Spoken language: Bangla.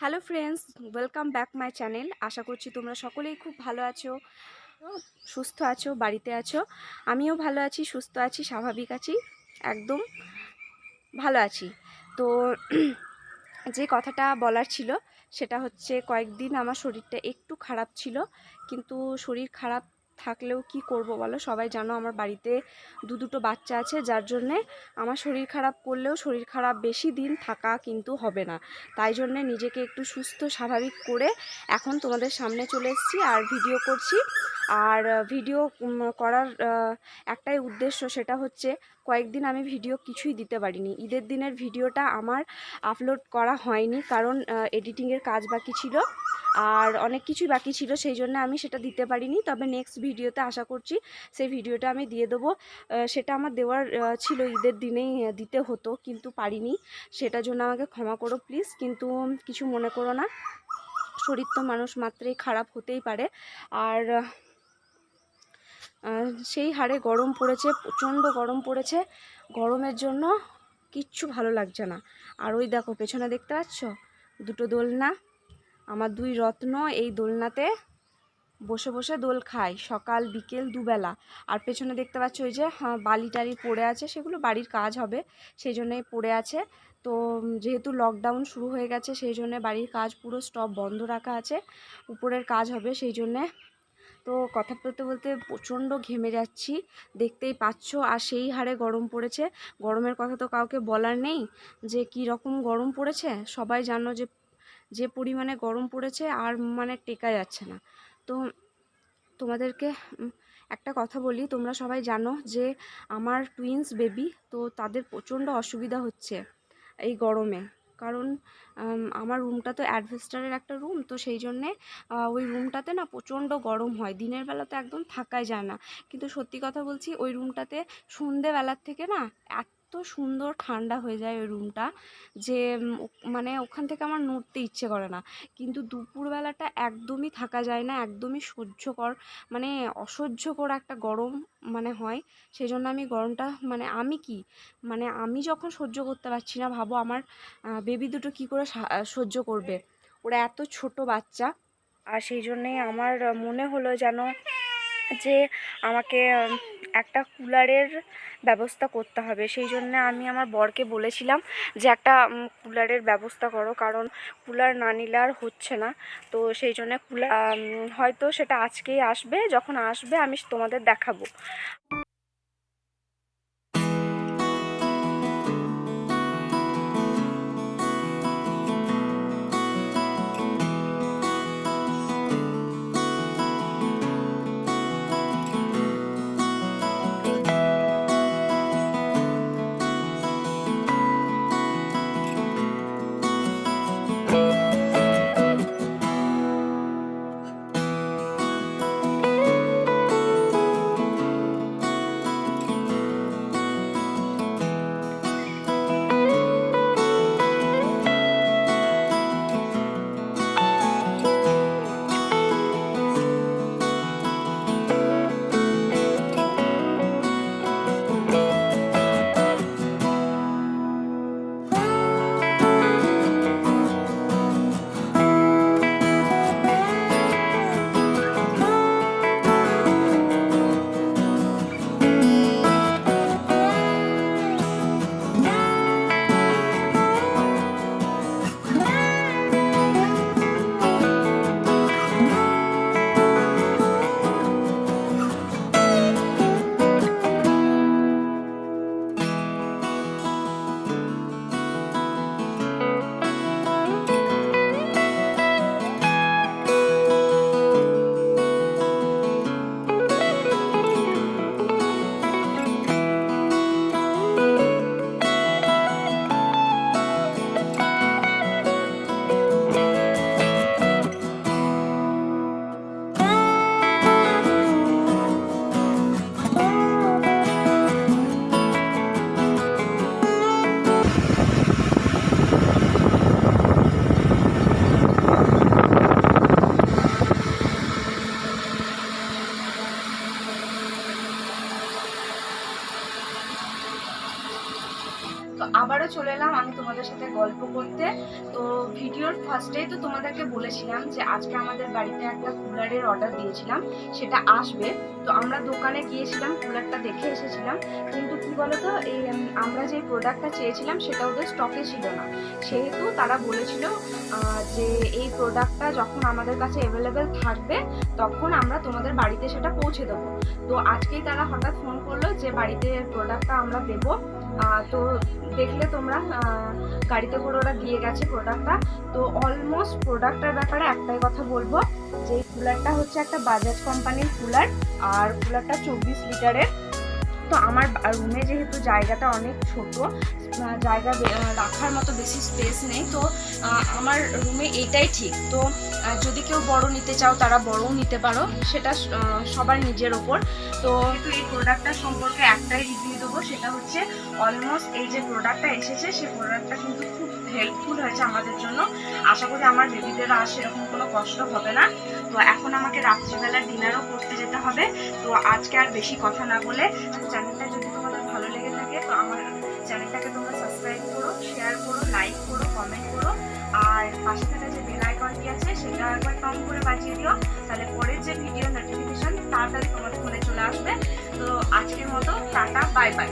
Hello friends welcome back my channel আশা করছি তোমরা সকলেই খুব ভালো আছো, সুস্থ আছো, বাড়িতে আছো। আমিও ভালো আছি, সুস্থ আছি, স্বাভাবিক আছি, একদম ভালো আছি। তো যে কথাটা বলার ছিল, সেটা হচ্ছে কয়েকদিন আমার শরীরটা একটু খারাপ ছিল, কিন্তু শরীর খারাপ থাকলেও কি করব বলো? সবাই জানো আমার বাড়িতে দু দুটো বাচ্চা আছে, যার জন্যে আমার শরীর খারাপ করলেও শরীর খারাপ বেশি দিন থাকা কিন্তু হবে না। তাই জন্যে নিজেকে একটু সুস্থ, স্বাভাবিক করে এখন তোমাদের সামনে চলে এসেছি আর ভিডিও করছি। আর ভিডিও করার একটাই উদ্দেশ্য সেটা হচ্ছে কয়েকদিন আমি ভিডিও কিছুই দিতে পারিনি। ঈদের দিনের ভিডিওটা আমার আপলোড করা হয়নি কারণ এডিটিংয়ের কাজ বাকি ছিল। আর অনেক কিছুই বাকি ছিল, সেই জন্য আমি সেটা দিতে পারিনি। তবে নেক্সট ভিডিওতে আশা করছি সেই ভিডিওটা আমি দিয়ে দেবো। সেটা আমার দেওয়ার ছিল ঈদের দিনেই দিতে হতো, কিন্তু পারিনি। সেটার জন্য আমাকে ক্ষমা করো প্লিজ কিন্তু কিছু মনে করো না, শরীর তো মানুষ মাত্রই খারাপ হতেই পারে। আর সেই হারে গরম পড়েছে, প্রচণ্ড গরম পড়েছে। গরমের জন্য কিচ্ছু ভালো লাগছে না। আর ওই দেখো, পেছনে দেখতে পাচ্ছ? দুটো দোলনা। আমার দুই রত্ন এই দোলনাতে বসে বসে দোল খায় সকাল বিকেল দুবেলা। আর পেছনে দেখতে পাচ্ছ ওই যে হ্যাঁ, বালি টালি পড়ে আছে সেগুলো বাড়ির কাজ হবে সেই জন্যই পড়ে আছে। তো যেহেতু লকডাউন শুরু হয়ে গেছে সেই জন্যে বাড়ির কাজ পুরো স্টপ বন্ধ রাখা আছে উপরের কাজ হবে সেই জন্যে তো কথা বলতে বলতে প্রচণ্ড ঘেমে যাচ্ছি দেখতেই পাচ্ছ আর সেই হারে গরম পড়েছে। গরমের কথা তো কাউকে বলার নেই যে কী রকম গরম পড়েছে। সবাই জানো যে যে পরিমাণে গরম পড়েছে আর মানে টেকা যাচ্ছে না। তো তোমাদেরকে একটা কথা বলি, তোমরা সবাই জানো যে আমার টুইন্স বেবি তো তাদের প্রচণ্ড অসুবিধা হচ্ছে এই গরমে। কারণ আমার রুমটা তো অ্যাডভেস্টারের একটা রুম তো সেই জন্যে ওই রুমটাতে না প্রচণ্ড গরম হয়। দিনের বেলা তো একদম থাকাই যায় না। কিন্তু সত্যি কথা বলছি, ওই রুমটাতে সন্ধেবেলার থেকে না এত সুন্দর ঠান্ডা হয়ে যায় ওই রুমটা যে মানে ওখান থেকে আমার নড়তে ইচ্ছে করে না। কিন্তু দুপুরবেলাটা একদমই থাকা যায় না, একদমই সহ্যকর মানে অসহ্যকর একটা গরম মানে হয়। সেই জন্য আমি গরমটা মানে আমি কি? মানে আমি যখন সহ্য করতে পারছি না, ভাবো আমার বেবি দুটো কি করে সহ্য করবে? ওরা এত ছোট বাচ্চা। আর সেই জন্যেই আমার মনে হলো যেন যে আমাকে একটা কুলারের ব্যবস্থা করতে হবে। সেই জন্যে আমি আমার বরকে বলেছিলাম যে একটা কুলারের ব্যবস্থা করো, কারণ কুলার না নিলে আর হচ্ছে না। তো সেই জন্যে কুলার হয়তো সেটা আজকেই আসবে, যখন আসবে আমি তোমাদের দেখাবো। আবারও চলে এলাম আমি তোমাদের সাথে গল্প করতে। তো ভিডিওর ফার্স্টেই তো তোমাদেরকে বলেছিলাম যে আজকে আমাদের বাড়িতে একটা কুলারের অর্ডার দিয়েছিলাম, সেটা আসবে। তো আমরা দোকানে গিয়েছিলাম, কুলারটা দেখে এসেছিলাম। কিন্তু কি বলতো, এই আমরা যে প্রোডাক্টটা চেয়েছিলাম সেটা ওদের স্টকে ছিল না। সেহেতু তারা বলেছিল যে এই প্রোডাক্টটা যখন আমাদের কাছে অ্যাভেলেবেল থাকবে, তখন আমরা তোমাদের বাড়িতে সেটা পৌঁছে দেবো। তো আজকেই তারা হঠাৎ ফোন করল যে বাড়িতে প্রোডাক্টটা আমরা দেবো। তো দেখলে তোমরা গাড়িতে করে ওরা দিয়ে গেছে প্রোডাক্টটা তো অলমোস্ট প্রোডাক্টটার ব্যাপারে একটাই কথা বলব, যে কুলারটা হচ্ছে একটা বাজাজ কোম্পানির কুলার আর কুলারটা চব্বিশ লিটারের তো আমার রুমে যেহেতু জায়গাটা অনেক ছোট জায়গা রাখার মতো বেশি স্পেস নেই, তো আমার রুমে এইটাই ঠিক। তো যদি কেউ বড় নিতে চাও, তারা বড়ও নিতে পারো। সেটা সবার নিজের ওপর। তো এই প্রোডাক্টটা সম্পর্কে একটাই রিভিউ দেবো, সেটা হচ্ছে অলমোস্ট এই যে প্রোডাক্টটা এসেছে, সেই প্রোডাক্টটা কিন্তু খুব হেল্পফুল হয়েছে আমাদের জন্য। আশা করি আমার বেবিদের আর সেরকম কোনো কষ্ট হবে না। তো এখন আমাকে রাত্রিবেলা ডিনারও করতে যেতে হবে। তো আজকে আর বেশি কথা না বলে চ্যানেলটা যদি তোমাদের ভালো লেগে থাকে, তো আমার চ্যানেলটাকে তোমরা সাবস্ক্রাইব করো শেয়ার করো লাইক করো কমেন্ট করো। আর পাশে থাকা যে বেল আইকনটি আছে, সেটা একবার টং করে বাজিয়ে দিও। তাহলে পরের যে ভিডিও নোটিফিকেশন তাড়াতাড়ি তোমার ফোনে চলে আসবে। তো আজকের মতো টাটা বাই বাই